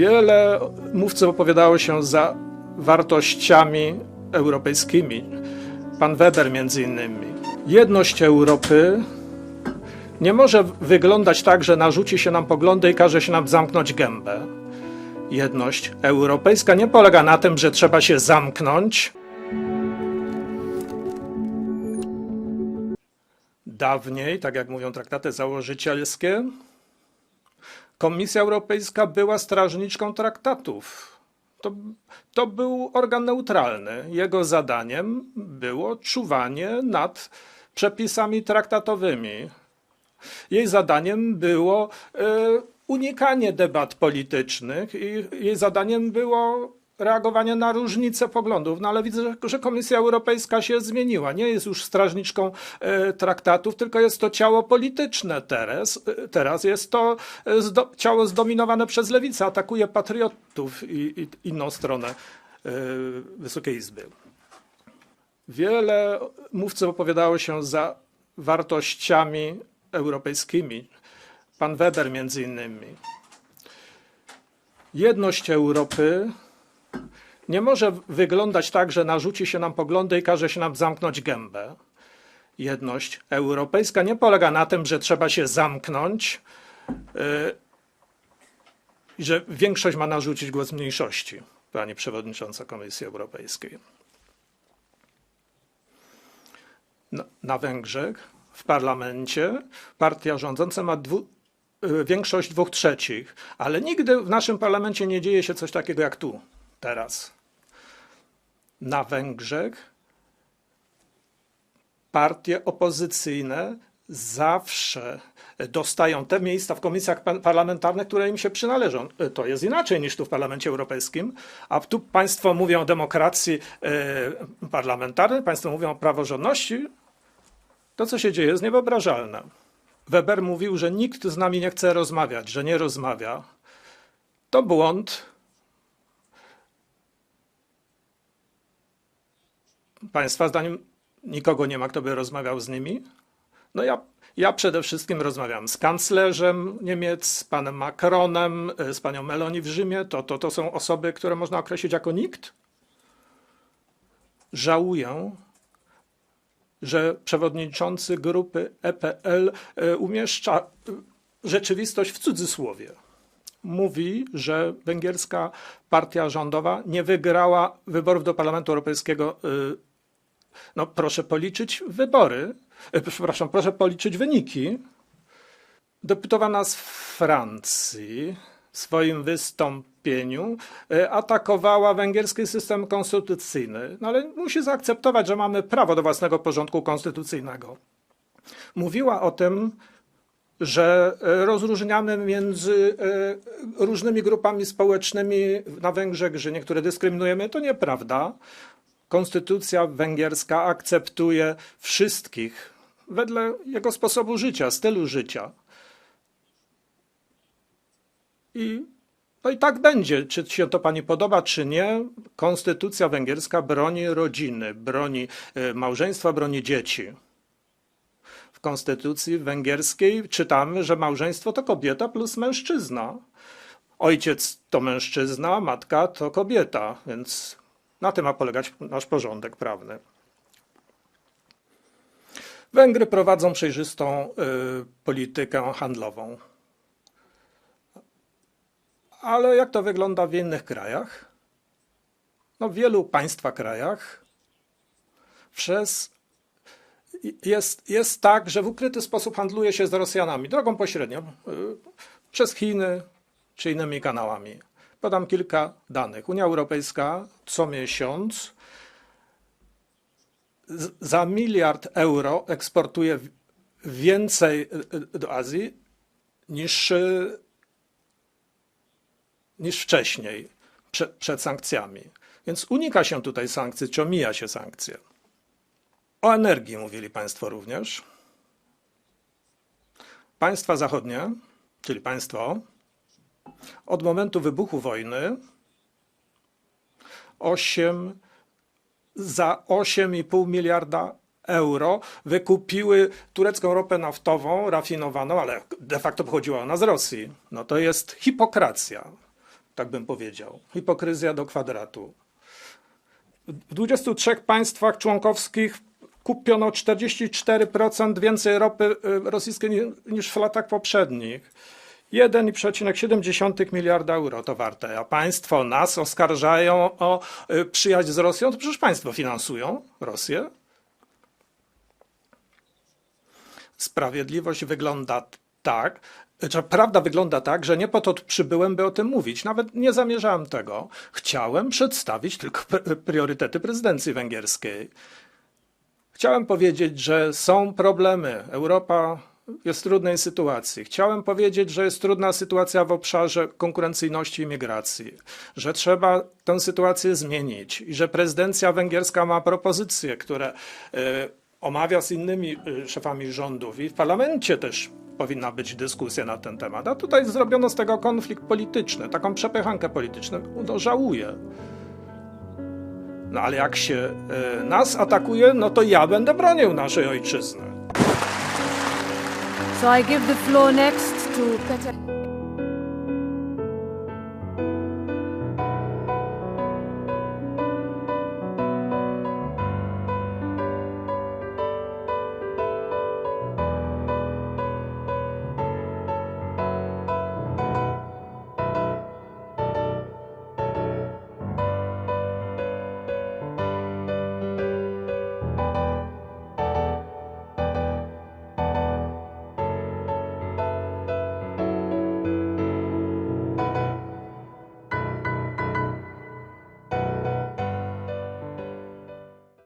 Wiele mówców opowiadało się za wartościami europejskimi. Pan Weber między innymi. Jedność Europy nie może wyglądać tak, że narzuci się nam poglądy i każe się nam zamknąć gębę. Jedność europejska nie polega na tym, że trzeba się zamknąć. Dawniej, tak jak mówią traktaty założycielskie, Komisja Europejska była strażniczką traktatów. To, to był organ neutralny. Jego zadaniem było czuwanie nad przepisami traktatowymi. Jej zadaniem było e, unikanie debat politycznych i jej zadaniem było reagowanie na różnice poglądów. No ale widzę, że- Komisja Europejska się zmieniła. Nie jest już strażniczką e, traktatów, tylko jest to ciało polityczne teraz. E, Teraz jest to e, ciało zdominowane przez lewicę. Atakuje patriotów i, i inną stronę Wysokiej Izby. Wiele mówców opowiadało się za wartościami europejskimi. Pan Weber między innymi. Jedność Europy nie może wyglądać tak, że narzuci się nam poglądy i każe się nam zamknąć gębę. Jedność europejska nie polega na tym, że trzeba się zamknąć yy, że większość ma narzucić głos mniejszości, pani przewodnicząca Komisji Europejskiej. Na, na Węgrzech w parlamencie partia rządząca ma dwu, y, większość dwóch trzecich, ale nigdy w naszym parlamencie nie dzieje się coś takiego jak tu, teraz. Na Węgrzech partie opozycyjne zawsze dostają te miejsca w komisjach pa- parlamentarnych, które im się przynależą. Y, To jest inaczej niż tu w Parlamencie Europejskim, a tu państwo mówią o demokracji y, parlamentarnej, państwo mówią o praworządności. To, co się dzieje, jest niewyobrażalne. Weber mówił, że nikt z nami nie chce rozmawiać, że nie rozmawia. To błąd. Państwa zdaniem nikogo nie ma, kto by rozmawiał z nimi? No ja, ja przede wszystkim rozmawiam z kanclerzem Niemiec, z panem Macronem, y, z panią Meloni w Rzymie. To, to, to są osoby, które można określić jako nikt. Żałuję, że przewodniczący grupy EPL e, umieszcza e, rzeczywistość w cudzysłowie. Mówi, że węgierska partia rządowa nie wygrała wyborów do Parlamentu Europejskiego. No proszę policzyć wybory, e, przepraszam, proszę policzyć wyniki. Deputowana z Francji w swoim wystąpieniu e, atakowała węgierski system konstytucyjny, no ale musi zaakceptować, że mamy prawo do własnego porządku konstytucyjnego. Mówiła o tym, że e, rozróżniamy między różnymi grupami społecznymi na Węgrzech, że niektóre dyskryminujemy. To nieprawda. Konstytucja węgierska akceptuje wszystkich wedle jego sposobu życia, stylu życia. I, no i tak będzie, czy się to pani podoba, czy nie. Konstytucja węgierska broni rodziny, broni e, małżeństwa, broni dzieci. W konstytucji węgierskiej czytamy, że małżeństwo to kobieta plus mężczyzna. Ojciec to mężczyzna, matka to kobieta, więc na tym ma polegać nasz porządek prawny. Węgry prowadzą przejrzystą y, politykę handlową. Ale jak to wygląda w innych krajach? No, w wielu państwa krajach przez jest, jest tak, że w ukryty sposób handluje się z Rosjanami drogą pośrednią, y, przez Chiny czy innymi kanałami. Podam kilka danych. Unia Europejska co miesiąc za miliard euro eksportuje więcej y, y, do Azji niż, y, niż wcześniej, prze, przed sankcjami. Więc unika się tutaj sankcji, czy omija się sankcje. O energii mówili Państwo również. Państwa zachodnie, czyli państwo, od momentu wybuchu wojny 8, za 8,5 miliarda euro wykupiły turecką ropę naftową, rafinowaną, ale de facto pochodziła ona z Rosji. No to jest hipokracja. tak bym powiedział. Hipokryzja do kwadratu. W 23 państwach członkowskich kupiono 44% więcej ropy y, rosyjskiej ni- niż w latach poprzednich. 1,7 miliarda euro to warte, a państwo nas oskarżają o y, przyjaźń z Rosją, to przecież państwo finansują Rosję. Sprawiedliwość wygląda tak, że prawda wygląda tak, że nie po to przybyłem, by o tym mówić. Nawet nie zamierzałem tego. Chciałem przedstawić tylko pr- priorytety prezydencji węgierskiej. Chciałem powiedzieć, że są problemy. Europa jest trudnej sytuacji. Chciałem powiedzieć, że jest trudna sytuacja w obszarze konkurencyjności i migracji, że trzeba tę sytuację zmienić i że prezydencja węgierska ma propozycje, które e, omawia z innymi e, szefami rządów i w parlamencie też powinna być dyskusja na ten temat. A tutaj zrobiono z tego konflikt polityczny, taką przepychankę polityczną. No, żałuję. No ale jak się e, nas atakuje, no to ja będę bronił naszej ojczyzny. So I give the floor next to Peter.